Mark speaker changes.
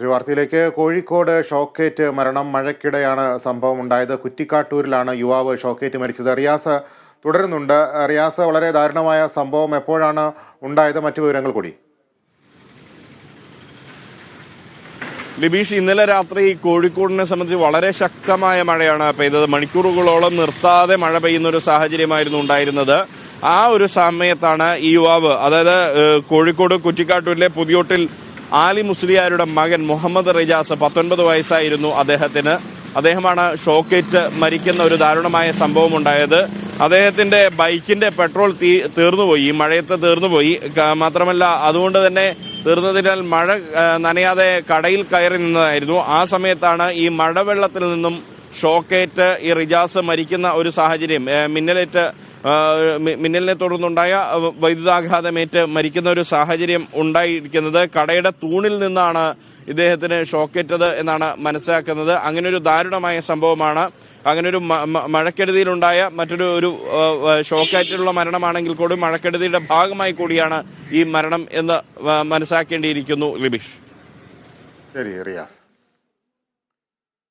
Speaker 1: ഒരു വാർത്തയിലേക്ക്. കോഴിക്കോട് ഷോക്കേറ്റ് മരണം മഴയ്ക്കിടെയാണ് സംഭവം ഉണ്ടായത്. കുറ്റിക്കാട്ടൂരിലാണ് യുവാവ് ഷോക്കേറ്റ് മരിച്ചത്. റിയാസ് തുടരുന്നുണ്ട്. റിയാസ് വളരെ ദാരുണമായ സംഭവം എപ്പോഴാണ് ഉണ്ടായത്? മറ്റു വിവരങ്ങൾ കൂടി.
Speaker 2: ലിബീഷ് ഇന്നലെ രാത്രി കോഴിക്കോടിനെ സംബന്ധിച്ച് വളരെ ശക്തമായ മഴയാണ് പെയ്തത്. മണിക്കൂറുകളോളം നിർത്താതെ മഴ പെയ്യുന്ന ഒരു സാഹചര്യമായിരുന്നു ഉണ്ടായിരുന്നത്. ആ ഒരു സമയത്താണ് ഈ യുവാവ് അതായത് കോഴിക്കോട് കുറ്റിക്കാട്ടൂരിലെ പുതിയോട്ടിൽ ആലി മുസ്ലിയാരുടെ മകൻ മുഹമ്മദ് റിജാസ് പത്തൊൻപത് വയസ്സായിരുന്നു അദ്ദേഹത്തിന്. അദ്ദേഹമാണ് ഷോക്കേറ്റ് മരിക്കുന്ന ഒരു ദാരുണമായ സംഭവം ഉണ്ടായത് അദ്ദേഹത്തിന്റെ ബൈക്കിന്റെ പെട്രോൾ തീ തീർന്നുപോയി മഴയത്ത് തീർന്നുപോയി. മാത്രമല്ല അതുകൊണ്ട് തന്നെ തീർന്നതിനാൽ മഴ നനയാതെ കടയിൽ കയറി നിന്നതായിരുന്നു. ആ സമയത്താണ് ഈ മഴവെള്ളത്തിൽ നിന്നും ഷോക്കേറ്റ് ഈ റിജാസ് മരിക്കുന്ന ഒരു സാഹചര്യം മിന്നലേറ്റ് മിന്നലിനെ തുടർന്നുണ്ടായ വൈദ്യുതാഘാതമേറ്റ് മരിക്കുന്ന ഒരു സാഹചര്യം ഉണ്ടായിരിക്കുന്നത് കടയുടെ തൂണിൽ നിന്നാണ് ഇദ്ദേഹത്തിന് ഷോക്കേറ്റത് എന്നാണ് മനസ്സിലാക്കുന്നത്. അങ്ങനെ ഒരു ദാരുണമായ സംഭവമാണ്. അങ്ങനെ ഒരു മഴക്കെടുതിയിലുണ്ടായ മറ്റൊരു ഒരു ഷോക്കേറ്റിലുള്ള മരണമാണെങ്കിൽ കൂടി മഴക്കെടുതിയുടെ ഭാഗമായി കൂടിയാണ് ഈ മരണം എന്ന് മനസ്സിലാക്കേണ്ടിയിരിക്കുന്നു ലിബിഷ്.
Speaker 1: ശരി റിയാസ്.